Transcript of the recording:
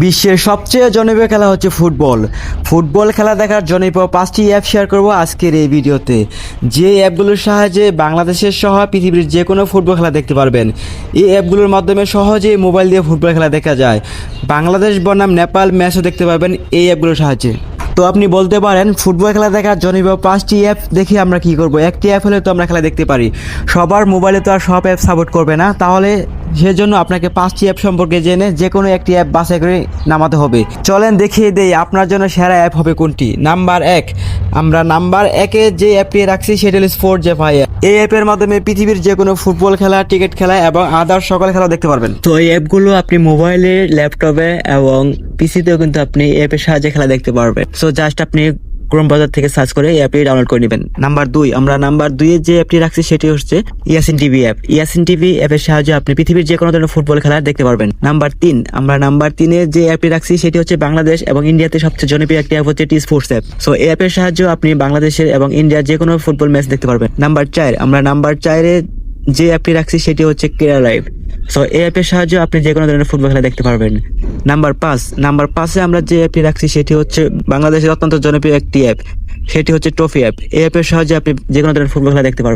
বিশ্বের সবচেয়ে জনপ্রিয় খেলা হচ্ছে ফুটবল। ফুটবল খেলা দেখার জনপ্রিয় পাঁচটি অ্যাপ শেয়ার করব আজকের এই ভিডিওতে। যে অ্যাপগুলোর সাহায্যে বাংলাদেশের সহ পৃথিবীর যে কোনো ফুটবল খেলা দেখতে পারবেন। এই অ্যাপগুলোর মাধ্যমে সহজেই মোবাইল দিয়ে ফুটবল খেলা দেখা যায়। বাংলাদেশ বনাম নেপাল ম্যাচও দেখতে পাবেন এই অ্যাপগুলোর সাহায্যে। তো আপনি বলতে পারেন, ফুটবল খেলা দেখার জন্য পাঁচটি অ্যাপ দেখে আমরা কি করব। একটি অ্যাপ হলে তো আমরা খেলা দেখতে পারি। সবার মোবাইলে তো আর সব অ্যাপ সাপোর্ট করবে না। তাহলে সেজন্য আপনাকে পাঁচটি অ্যাপ সম্পর্কে জেনে যে কোনো একটি অ্যাপ বাছাই করে নামাতে হবে। চলেন দেখিয়ে দেই আপনার জন্য সেরা অ্যাপ হবে কোনটি। নাম্বার এক, আমরা নাম্বার একে যে অ্যাপটি রাখছি সেটা হলো স্পোর্ট জে ভাই এই অ্যাপের মাধ্যমে পৃথিবীর যে কোনো ফুটবল খেলা টিকিট খেলা এবং আদার সকল খেলা দেখতে পারবেন। তো এই অ্যাপগুলো আপনি মোবাইলে ল্যাপটপে এবং পিসিতেও কিন্তু আপনি অ্যাপের সাহায্যে খেলা দেখতে পারবেন। সো জাস্ট আপনি ক্রোম বাজার থেকে সার্চ করে এই অ্যাপটি ডাউনলোড করে নেবেন। নাম্বার দুই, আমরা নাম্বার দুইয়ে যে অ্যাপটি রাখছি সেটি হচ্ছে Yasin TV app Yasin TV অ্যাপের সাহায্যে আপনি পৃথিবীর যে কোনো ধরনের ফুটবল খেলা দেখতে পারবেন। নাম্বার তিন, আমরা নাম্বার তিনে যে অ্যাপটি রাখছি সেটি হচ্ছে বাংলাদেশ এবং ইন্ডিয়াতে সবচেয়ে জনপ্রিয় একটি অ্যাপ হচ্ছে টি স্পোর্টস অ্যাপ সো এই অ্যাপের সাহায্যে আপনি বাংলাদেশের এবং ইন্ডিয়ার যে কোনো ফুটবল ম্যাচ দেখতে পারবেন। নাম্বার চার, আমরা নাম্বার চারে যে অ্যাপটি রাখছি সেটি হচ্ছে কেরা লাইভ সো এই অ্যাপের সাহায্যে আপনি যে কোনো ধরনের ফুটবল খেলা দেখতে পারবেন। নাম্বার পাঁচ নাম্বার পাঁচে আমরা যে অ্যাপটি রাখছি, সেটি হচ্ছে বাংলাদেশের অত্যন্ত জনপ্রিয় একটি অ্যাপ সেটি হচ্ছে ট্রফি অ্যাপ এই অ্যাপের সাহায্যে আপনি যে কোনো ধরনের ফুটবল খেলা দেখতে পারবেন।